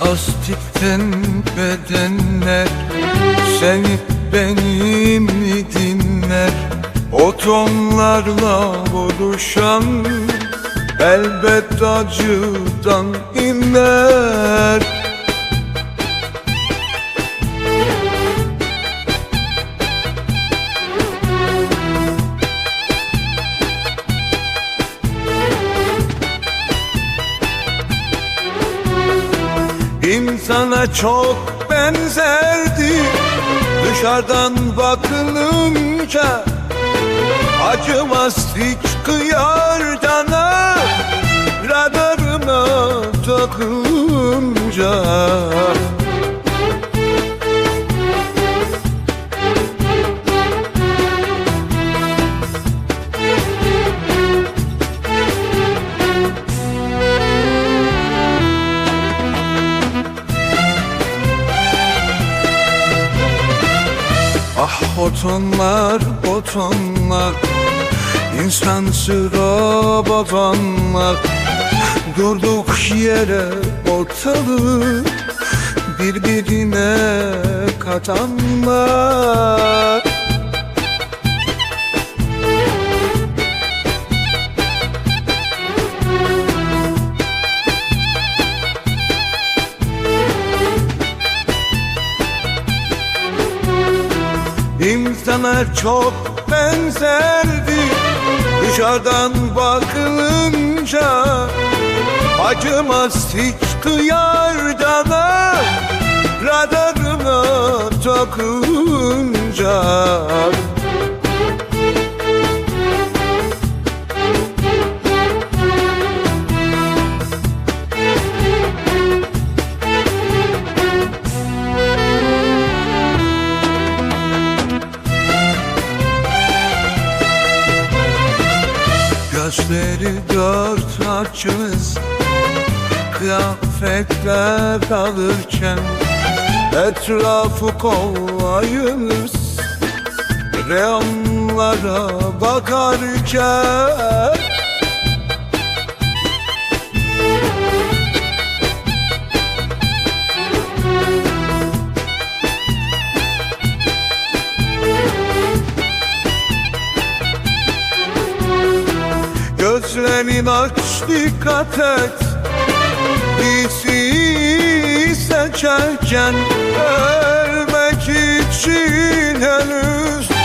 beden bedenler Sevip beni mi dinler? O tonlarla Elbet acıdan inler İnsana çok benzerdi. Dışarıdan bakılınca Acımaz hiç kıyar cana. Radarına takılınca Ah botonlar botonlar İnsan sıra babanlar. Durduk yere ortalığı Birbirine katanlar İnsana çok benzerdi. Dışarıdan bakılınca Acımaz hiç kıyar cana Radarına takılınca Gözleri dört açız Kıyafetler alırken Etrafı kollayız Reyonlara bakarken Gözlerin aç dikkat et. Bizi seçerken Ölmek için henüz